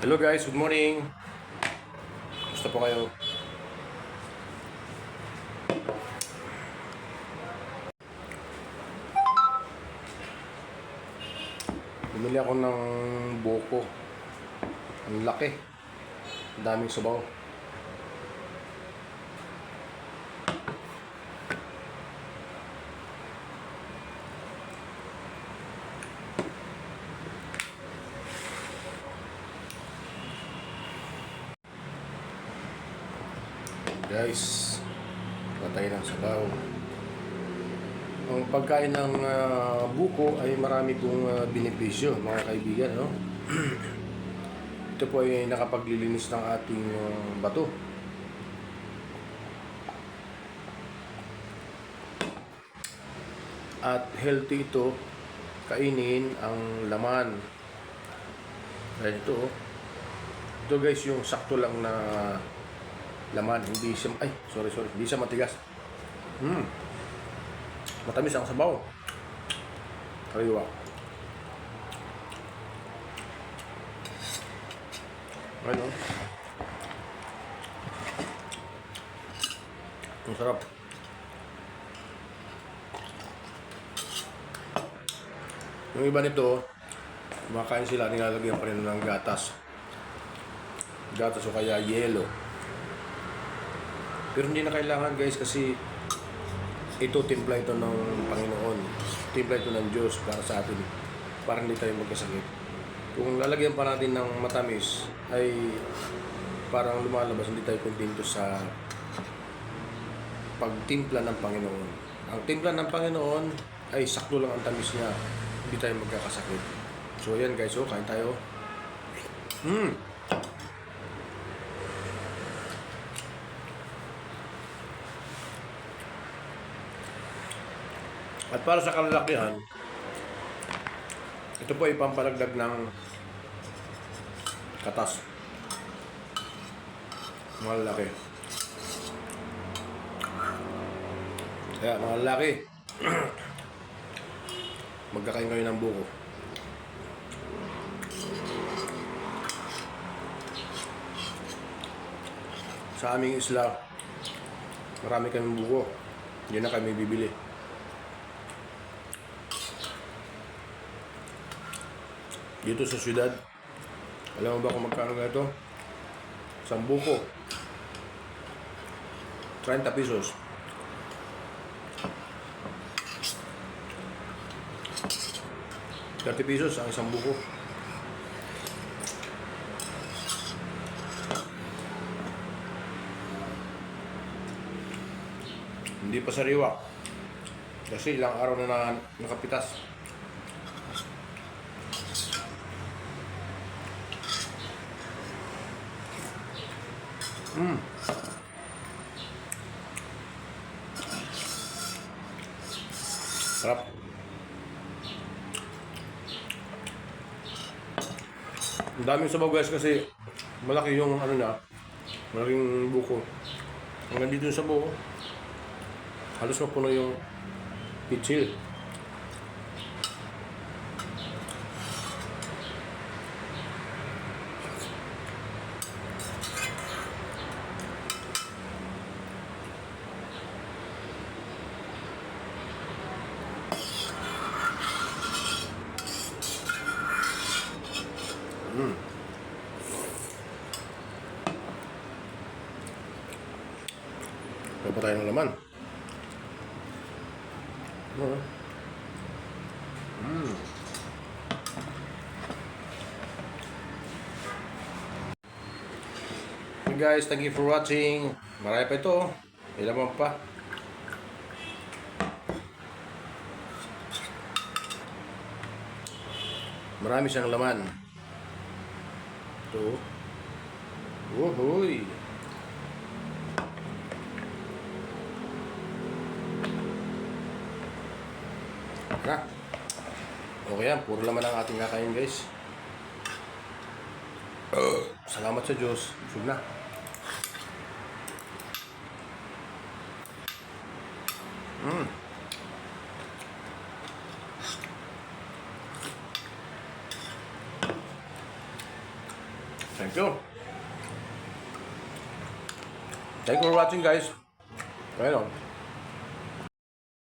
Hello guys, good morning. Gusto po kayo? Bumili ako ng buko. Ang laki. Ang daming subaw. Guys, patay ng sabaw. Ang pagkain ng ah, buko ay marami pong ah, benepisyo, mga kaibigan. No? Ito po ay nakapaglilinis ng ating ah, bato. At healthy ito, kainin ang laman. Ayan ito. oh. Ito guys, yung sakto lang na laman, hindi siya, ay, sorry, sorry, hindi siya matigas. Hmm. Matamis ang sabaw. Kariwa. Ano? Ang sarap. Yung iba nito, kumakain sila, nilalagyan pa rin ng gatas. Gatas o kaya yelo. Pero hindi na kailangan guys kasi ito timpla ito ng Panginoon. Timpla ito ng Diyos para sa atin. Para hindi tayo magkasakit. Kung lalagyan pa natin ng matamis ay parang lumalabas hindi tayo kontento sa pagtimpla ng Panginoon. Ang timpla ng Panginoon ay sakto lang ang tamis niya. Hindi tayo magkakasakit. So ayan guys, oh, kain tayo. Hmm. At para sa kalalakihan, ito po ay pampalagdag ng katas. Mga lalaki. Kaya mga lalaki, magkakain kayo ng buko. Sa aming isla, marami kaming buko. Yun na kami bibili. Dito sa syudad. Alam mo ba kung magkano ganito? Isang buko. 30 pesos. Thirty pesos ang isang buko. Hindi pa sariwa. Kasi ilang araw na, na nakapitas. Mm. Sarap. Ang daming sabaw guys kasi malaki yung ano na, malaking buko. Hanggang dito yung sabaw. oh. Halos mapuno yung pitsil. Mm. Kaya pa tayo ng laman. Mm. Hey guys, thank you for watching. Marami pa ito. oh. May laman pa. Marami siyang laman. Ito. Uhuy. Ha? Okay yan. Puro laman ang ating kakain guys. Salamat sa Diyos. Busog na. Thank you. Thank you for watching guys. Ayun o.